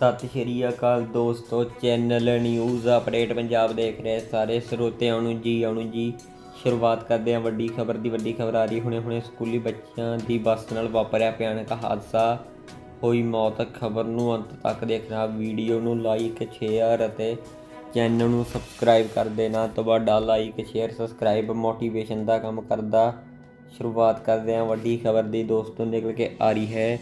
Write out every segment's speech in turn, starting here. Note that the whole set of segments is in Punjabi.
ਸਤਿ ਸ਼੍ਰੀ ਅਕਾਲ ਦੋਸਤੋ ਚੈਨਲ ਨਿਊਜ਼ ਅਪਡੇਟ ਪੰਜਾਬ ਦੇਖ ਰਹੇ ਸਾਰੇ ਸਰੋਤਿਆਂ ਨੂੰ ਜੀ, ਆਉਣ ਜੀ। ਸ਼ੁਰੂਆਤ ਕਰਦੇ ਹਾਂ ਵੱਡੀ ਖਬਰ ਦੀ, ਵੱਡੀ ਖਬਰ ਆ ਰਹੀ ਹੁਣੇ ਹੁਣੇ ਸਕੂਲੀ ਬੱਚਿਆਂ ਦੀ ਬੱਸ ਨਾਲ ਵਾਪਰਿਆ ਭਿਆਨਕ ਹਾਦਸਾ। ਹੋਈ ਮੌਤ, ਖਬਰ ਨੂੰ ਅੰਤ ਤੱਕ ਦੇਖਣਾ। ਵੀਡੀਓ ਨੂੰ ਲਾਈਕ ਸ਼ੇਅਰ ਅਤੇ ਚੈਨਲ ਨੂੰ ਸਬਸਕ੍ਰਾਈਬ ਕਰ ਦੇਣਾ। ਤੁਹਾਡਾ ਲਾਈਕ ਸ਼ੇਅਰ ਸਬਸਕ੍ਰਾਈਬ ਮੋਟੀਵੇਸ਼ਨ ਦਾ ਕੰਮ ਕਰਦਾ। ਸ਼ੁਰੂਆਤ ਕਰਦੇ ਹਾਂ ਵੱਡੀ ਖਬਰ ਦੀ। ਦੋਸਤੋ ਨਿਕਲ ਕੇ ਆ ਰਹੀ ਹੈ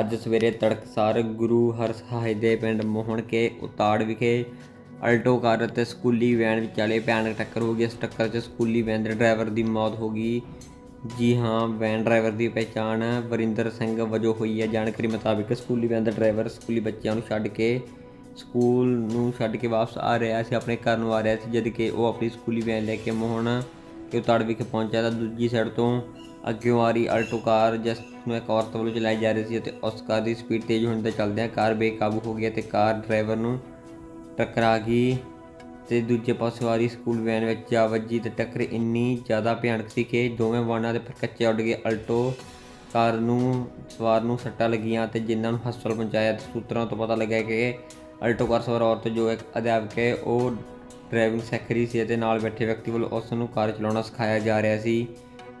ਅੱਜ ਸਵੇਰੇ ਤੜਕਸਾਰ ਗੁਰੂ ਹਰਸਹਾਏ ਦੇ ਪਿੰਡ ਮੋਹਣ ਕੇ ਉਤਾੜ ਵਿਖੇ ਅਲਟੋ ਕਾਰ ਅਤੇ ਸਕੂਲੀ ਵੈਨ ਵਿਚਾਲੇ ਭਿਆਨਕ ਟੱਕਰ ਹੋ ਗਈ। ਇਸ ਟੱਕਰ 'ਚ ਸਕੂਲੀ ਵੈਨ ਦੇ ਡਰਾਈਵਰ ਦੀ ਮੌਤ ਹੋ ਗਈ। ਜੀ ਹਾਂ, ਵੈਨ ਡਰਾਈਵਰ ਦੀ ਪਛਾਣ ਵਰਿੰਦਰ ਸਿੰਘ ਵਜੋਂ ਹੋਈ ਹੈ। ਜਾਣਕਾਰੀ ਮੁਤਾਬਿਕ ਸਕੂਲੀ ਵੈਨ ਦਾ ਡਰਾਈਵਰ ਸਕੂਲੀ ਬੱਚਿਆਂ ਨੂੰ ਛੱਡ ਕੇ ਸਕੂਲ ਨੂੰ ਛੱਡ ਕੇ ਵਾਪਸ ਆ ਰਿਹਾ ਸੀ, ਆਪਣੇ ਘਰ ਨੂੰ ਆ ਰਿਹਾ ਸੀ ਜਦ ਕਿ ਉਹ ਆਪਣੀ ਸਕੂਲੀ ਵੈਨ ਲੈ ਕੇ ਮੋਹਣ ਕਿ ਉਤਾੜ ਵਿਖੇ ਪਹੁੰਚਿਆ। ਤਾਂ ਦੂਜੀ ਸਾਈਡ ਤੋਂ ਅੱਗਿਓਂ ਆ ਰਹੀ ਆਲਟੋ ਕਾਰ, ਜਿਸ ਨੂੰ ਇੱਕ ਔਰਤ ਵੱਲੋਂ ਚਲਾਈ ਜਾ ਰਹੀ ਸੀ ਅਤੇ ਉਸ ਕਾਰ ਦੀ ਸਪੀਡ ਤੇਜ਼ ਹੋਣ ਦੇ ਚੱਲਦਿਆਂ ਕਾਰ ਬੇਕਾਬੂ ਹੋ ਗਈ ਅਤੇ ਕਾਰ ਡਰਾਈਵਰ ਨੂੰ ਟਕਰਾ ਗਈ ਤੇ ਦੂਜੇ ਪਾਸੇ ਆ ਰਹੀ ਸਕੂਲ ਵੈਨ ਵਿੱਚ ਜਾ ਵੱਜੀ ਤੇ ਟੱਕਰ ਇੰਨੀ ਜ਼ਿਆਦਾ ਭਿਆਨਕ ਸੀ ਕਿ ਦੋਵੇਂ ਵਾਹਨਾਂ ਦੇ ਪਰ ਕੱਚੇ ਉੱਡ ਗਏ। ਆਲਟੋ ਕਾਰ ਨੂੰ ਸਵਾਰ ਨੂੰ ਸੱਟਾਂ ਲੱਗੀਆਂ ਤੇ ਜਿਨ੍ਹਾਂ ਨੂੰ ਹਸਪਤਾਲ ਪਹੁੰਚਾਇਆ ਤੇ ਸੂਤਰਾਂ ਤੋਂ ਪਤਾ ਲੱਗਿਆ ਕਿ ਆਲਟੋ ਕਾਰ ਸਵਾਰ ਔਰਤ ਜੋ ਇੱਕ ਅਧਿਆਪਕ ਹੈ, ਉਹ ਡਰਾਈਵਿੰਗ ਸਿੱਖ ਰਹੀ ਸੀ ਅਤੇ ਨਾਲ ਬੈਠੇ ਵਿਅਕਤੀ ਵੱਲੋਂ ਉਸ ਨੂੰ ਕਾਰ ਚਲਾਉਣਾ ਸਿਖਾਇਆ ਜਾ ਰਿਹਾ ਸੀ।